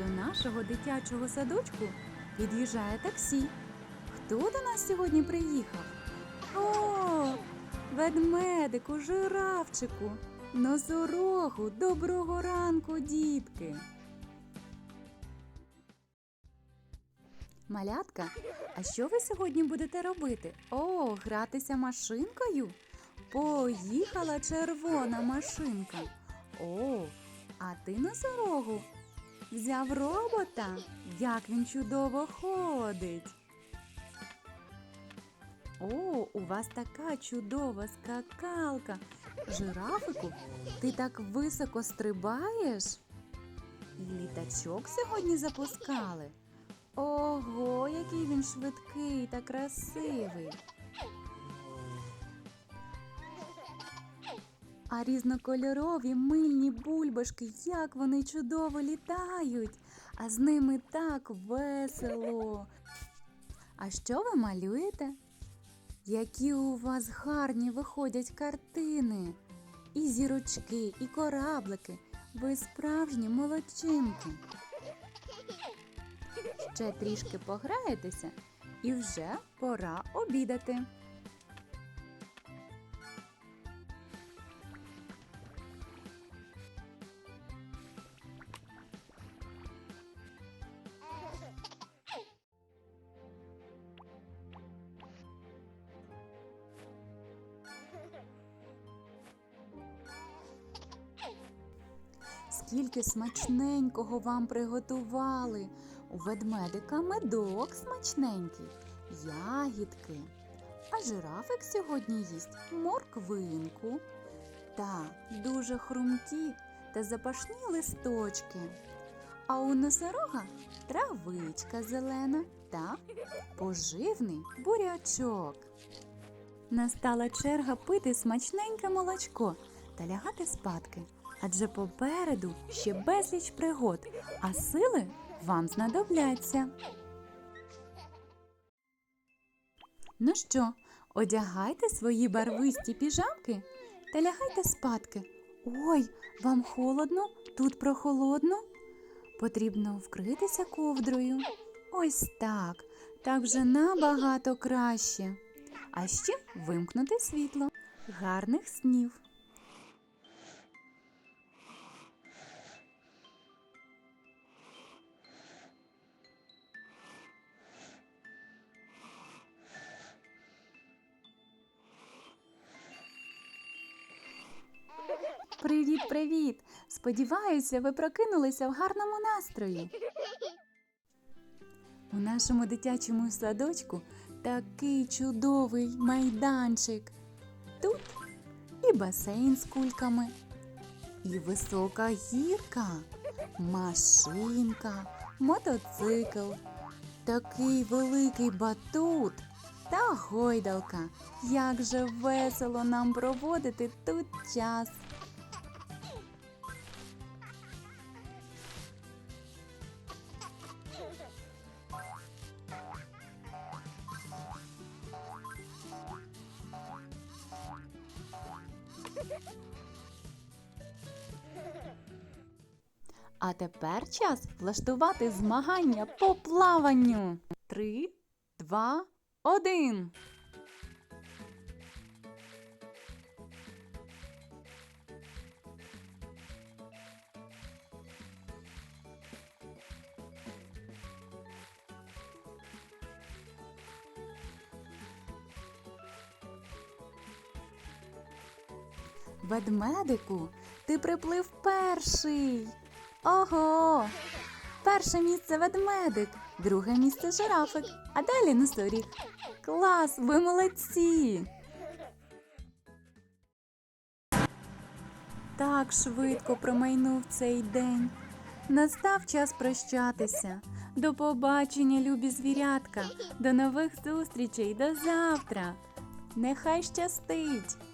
До нашого дитячого садочку під'їжджає таксі. Хто до нас сьогодні приїхав? О, ведмедику, жирафчику, носорогу, доброго ранку, дітки. Малятка, а що ви сьогодні будете робити? О, гратися машинкою? Поїхала червона машинка. О, а ти носорогу взяв робота? Як він чудово ходить. О, у вас така чудова скакалка. Жирафику, ти так високо стрибаєш? І літачок сьогодні запускали. Ого, який він швидкий та красивий. А різнокольорові мильні бульбашки, як вони чудово літають, а з ними так весело. А що ви малюєте? Які у вас гарні виходять картини. І зірочки, і кораблики. Ви справжні молодчинки. Ще трішки пограєтеся, і вже пора обідати. Скільки смачненького вам приготували. У ведмедика медок смачненький, ягідки. А жирафик сьогодні їсть морквинку та дуже хрумкі та запашні листочки. А у носорога травичка зелена та поживний бурячок. Настала черга пити смачненьке молочко та лягати спадки. Адже попереду ще безліч пригод, а сили вам знадобляться. Ну що, одягайте свої барвисті піжамки та лягайте спадки. Ой, вам холодно, тут прохолодно. Потрібно вкритися ковдрою. Ось так, так вже набагато краще. А ще вимкнути світло. Гарних снів! Привіт, привіт! Сподіваюся, ви прокинулися в гарному настрої. У нашому дитячому садочку такий чудовий майданчик. Тут і басейн з кульками, і висока гірка, машинка, мотоцикл, такий великий батут та гойдалка. Як же весело нам проводити тут час. А тепер час влаштувати змагання по плаванню. Три, два, один. Ведмедику, ти приплив перший. Ого! Перше місце ведмедик, друге місце жирафик, а далі носоріг. Клас, ви молодці! Так швидко промайнув цей день. Настав час прощатися. До побачення, любі звірятка. До нових зустрічей, до завтра. Нехай щастить!